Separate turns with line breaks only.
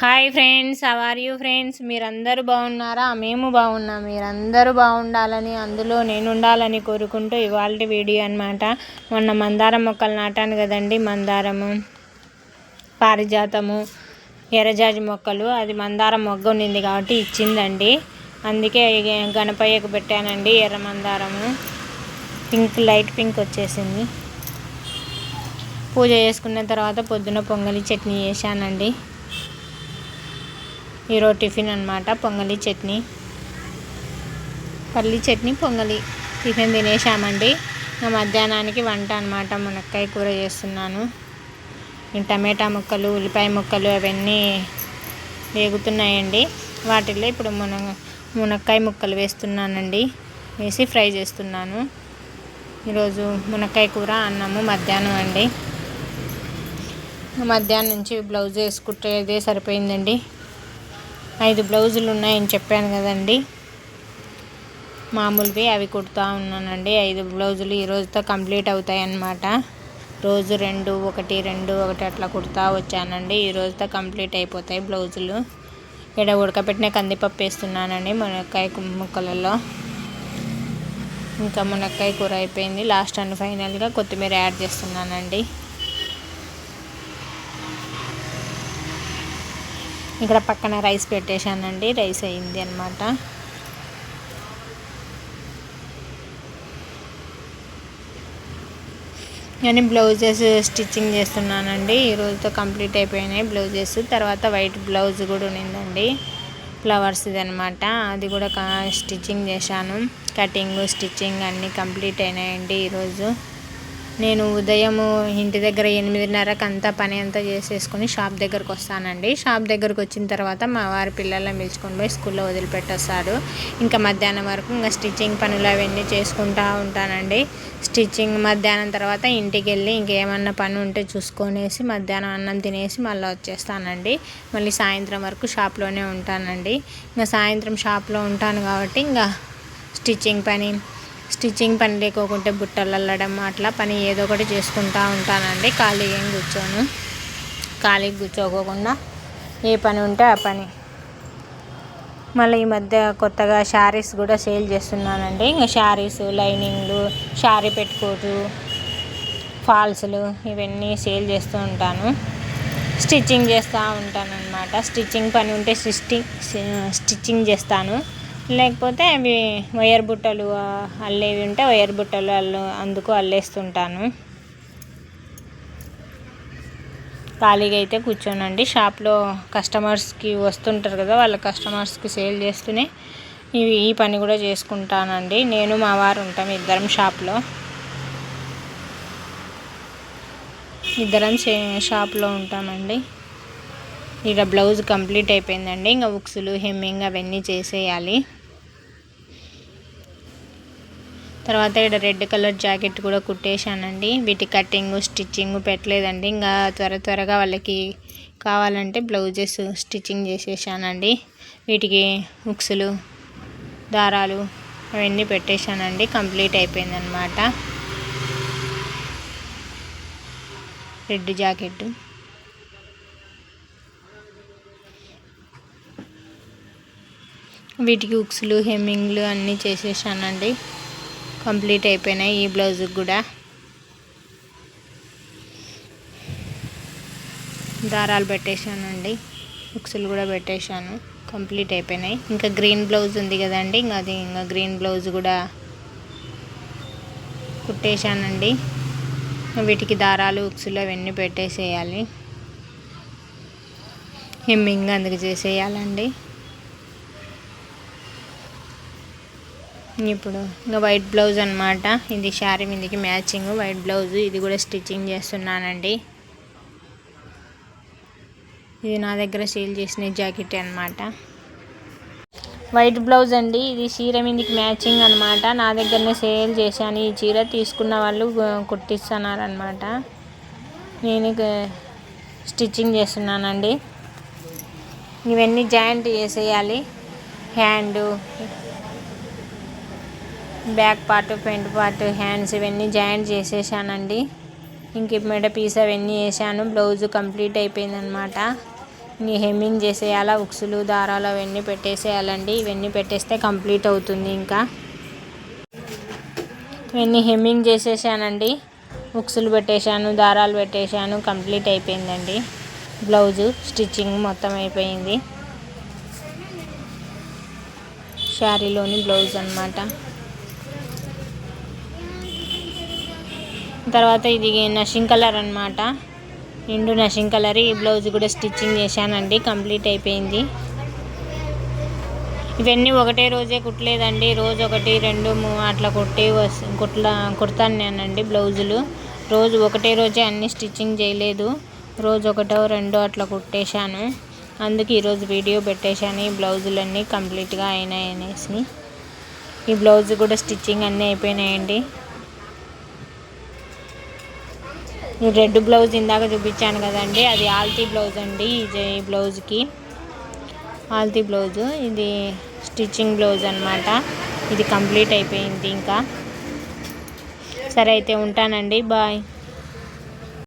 Hi friends are you friends మీరందరూ బాగున్నారా? మేము బాగున్నాం. మీరందరూ బాగుండాలని అందులో నేను ఉండాలని కోరుకుంటూ ఇవాళ వీడియో అనమాట మొన్న మందారం మొక్కలు నాటాను కదండి మందారము పారిజాతము ఎర్రజాజి మొక్కలు అది మందారం మొగ్గ ఉండింది కాబట్టి ఇచ్చిందండి. అందుకే గణపయ్యకు పెట్టానండి ఎర్ర మందారము. పింక్ లైట్ పింక్ వచ్చేసింది. పూజ చేసుకున్న తర్వాత పొద్దున పొంగలి చట్నీ చేశానండి. ఈరోజు టిఫిన్ అనమాట పొంగలి చట్నీ. పల్లి చట్నీ పొంగలి. టిఫిన్ తినేసామండి మధ్యాహ్నానికి వంట అనమాట మునక్కాయ కూర చేస్తున్నాను. టమాటా ముక్కలు ఉల్లిపాయ ముక్కలు అవన్నీ వేగుతున్నాయండి. వాటిల్లో ఇప్పుడు మున మునక్కాయ ముక్కలు వేస్తున్నానండి. వేసి ఫ్రై చేస్తున్నాను. ఈరోజు మునక్కాయ కూర అన్నము మధ్యాహ్నం అండి. మధ్యాహ్నం నుంచి బ్లౌజ్ వేసుకుంటే సరిపోయిందండి. ఐదు బ్లౌజులు ఉన్నాయని చెప్పాను కదండి. మామూలువి అవి కుడుతూ ఉన్నానండి. ఐదు బ్లౌజులు ఈరోజుతో కంప్లీట్ అవుతాయి అన్నమాట రోజు రెండు ఒకటి రెండు ఒకటి అట్లా కుడతా వచ్చానండి. ఈ రోజుతో కంప్లీట్ అయిపోతాయి బ్లౌజులు. ఇక్కడ ఉడకపెట్టిన కందిపప్పు వేస్తున్నానండి మునక్కాయ ముక్కలలో. ఇంకా మునక్కాయ కూర అయిపోయింది. లాస్ట్ అండ్ ఫైనల్గా కొత్తిమీర యాడ్ చేస్తున్నానండి. ఇక్కడ పక్కన రైస్ పెట్టేశానండి రైస్ అయింది అనమాట నేను బ్లౌజెస్ స్టిచ్చింగ్ చేస్తున్నానండి ఈ రోజుతో కంప్లీట్ అయిపోయినాయి బ్లౌజెస్. తర్వాత వైట్ బ్లౌజ్ కూడా ఉన్నిందండి ఫ్లవర్స్ ఇది అనమాట అది కూడా స్టిచ్చింగ్ చేశాను కటింగ్ స్టిచ్చింగ్ అన్నీ కంప్లీట్ అయినాయండి ఈరోజు నేను ఉదయము ఇంటి దగ్గర ఎనిమిదిన్నరకు అంతా పని అంతా చేసేసుకొని షాప్ దగ్గరకు వస్తానండి. షాప్ దగ్గరకు వచ్చిన తర్వాత మా వారి పిల్లల్ని పిలుచుకొని పోయి స్కూల్లో వదిలిపెట్టొస్తాడు. ఇంకా మధ్యాహ్నం వరకు ఇంకా స్టిచ్చింగ్ పనులు అవన్నీ చేసుకుంటూ ఉంటానండి. స్టిచ్చింగ్ మధ్యాహ్నం తర్వాత ఇంటికి వెళ్ళి ఇంకేమన్నా పని ఉంటే చూసుకొనేసి మధ్యాహ్నం అన్నం తినేసి మళ్ళీ వచ్చేస్తానండి. మళ్ళీ సాయంత్రం వరకు షాప్లోనే ఉంటానండి. ఇంకా సాయంత్రం షాప్లో ఉంటాను కాబట్టి ఇంకా స్టిచ్చింగ్ పని స్టిచ్చింగ్ పని లేకోకుంటే బుట్టలు అల్లడం అట్లా పని ఏదో ఒకటి చేసుకుంటూ ఉంటానండి. ఖాళీ ఏం కూర్చోను. ఖాళీగా కూర్చోకోకుండా ఏ పని ఉంటే ఆ పని. మళ్ళీ ఈ మధ్య కొత్తగా శారీస్ కూడా సేల్ చేస్తున్నానండి. ఇంకా శారీస్ లైనింగ్లు శారీ పెట్టుకోటు ఫాల్స్లు ఇవన్నీ సేల్ చేస్తూ ఉంటాను. స్టిచ్చింగ్ చేస్తూ ఉంటాను అనమాట స్టిచ్చింగ్ పని ఉంటే స్టిచ్చింగ్ స్టిచ్చింగ్ చేస్తాను. లేకపోతే అవి వైర్ బుట్టలు అల్లేవి ఉంటే వైర్ బుట్టలు అల్లు అందుకు అల్లేస్తుంటాను. ఖాళీగా అయితే కూర్చోనండి. షాప్లో కస్టమర్స్కి వస్తుంటారు కదా వాళ్ళ కస్టమర్స్కి సేల్ చేస్తూనే ఇవి ఈ పని కూడా చేసుకుంటానండి. నేను మా వారు ఉంటాం ఇద్దరం షాప్లో. ఇద్దరం షాప్లో ఉంటామండి. ఇక బ్లౌజ్ కంప్లీట్ అయిపోయిందండి. ఇంకా ఉక్సులు హెమ్మింగ్ అవన్నీ చేసేయాలి. తర్వాత ఇక్కడ రెడ్ కలర్ జాకెట్ కూడా కుట్టేశానండి. వీటి కటింగ్ స్టిచ్చింగ్ పెట్టలేదండి. ఇంకా త్వర త్వరగా వాళ్ళకి కావాలంటే బ్లౌజెస్ స్టిచ్చింగ్ చేసేసానండి. వీటికి ఉక్సులు దారాలు అవన్నీ పెట్టేశానండి. కంప్లీట్ అయిపోయిందనమాట రెడ్ జాకెట్. వీటికి ఉక్స్లు హెమ్మింగ్లు అన్నీ చేసేసానండి. కంప్లీట్ అయిపోయినాయి ఈ బ్లౌజ్కి కూడా. దారాలు పెట్టేశానండి. ఉక్సులు కూడా పెట్టేశాను. కంప్లీట్ అయిపోయినాయి. ఇంకా గ్రీన్ బ్లౌజ్ ఉంది కదండి ఇంకా అది ఇంకా గ్రీన్ బ్లౌజ్ కూడా కుట్టేశానండి. వీటికి దారాలు ఉక్సులు అవన్నీ పెట్టేసేయాలి. హెమ్మింగ్ అందుకు చేసేయాలండి. ఇప్పుడు ఇంకా వైట్ బ్లౌజ్ అనమాట ఇది శారీ మీదకి మ్యాచింగ్ వైట్ బ్లౌజ్. ఇది కూడా స్టిచ్చింగ్ చేస్తున్నానండి. ఇది నా దగ్గర సేల్ చేసిన జాకెట్ అనమాట వైట్ బ్లౌజ్ అండి. ఇది చీర మీదకి మ్యాచింగ్ అనమాట నా దగ్గరనే సేల్ చేశాను. ఈ చీర తీసుకున్న వాళ్ళు కుట్టిస్తున్నారనమాట నేను స్టిచ్చింగ్ చేస్తున్నానండి. ఇవన్నీ జాయింట్ చేసేయాలి. Hand back part front part hands ఇవన్నీ జాయింట్ చేసేసానండి. ఇంక మెడ పీస్ అవన్నీ వేసాను. బ్లౌజ్ కంప్లీట్ అయిపోయిందనమాట ఈ హెమ్మింగ్ చేసేయాలా ఉక్సులు దారాలు అవన్నీ పెట్టేసేయాలండి. ఇవన్నీ పెట్టేస్తే కంప్లీట్ అవుతుంది ఇంకా. ఇవన్నీ హెమ్మింగ్ చేసేసానండి. ఉక్సులు పెట్టేశాను దారాలు పెట్టేశాను కంప్లీట్ అయిపోయిందండి. బ్లౌజు స్టిచ్చింగ్ మొత్తం అయిపోయింది. శారీలోని బ్లౌజ్ అనమాట తర్వాత ఇది నషింగ్ కలర్ అనమాట నిండు నషింగ్ కలర్. ఈ బ్లౌజ్ కూడా స్టిచ్చింగ్ చేశానండి. కంప్లీట్ అయిపోయింది. ఇవన్నీ ఒకటే రోజే కుట్టలేదండి. రోజు ఒకటి రెండు మూ- అట్లా కుట్టి కుట్ల కుడతాను నేనండి బ్లౌజులు. రోజు ఒకటే రోజే అన్ని స్టిచ్చింగ్ చేయలేదు. రోజు ఒకటో రెండో అట్లా కుట్టేశాను. అందుకే ఈరోజు వీడియో పెట్టేశాను. ఈ బ్లౌజులన్నీ కంప్లీట్గా అయినాయి అనేసి. ఈ బ్లౌజ్ కూడా స్టిచ్చింగ్ అన్నీ అయిపోయినాయండి. రెడ్ బ్లౌజ్ ఇందాక చూపించాను కదండి అది ఆల్తీ బ్లౌజ్ అండి ఈ బ్లౌజ్కి. ఆల్తీ బ్లౌజు ఇది స్టిచ్చింగ్ బ్లౌజ్ అనమాట ఇది కంప్లీట్ అయిపోయింది ఇంకా. సరే అయితే ఉంటానండి బాయ్.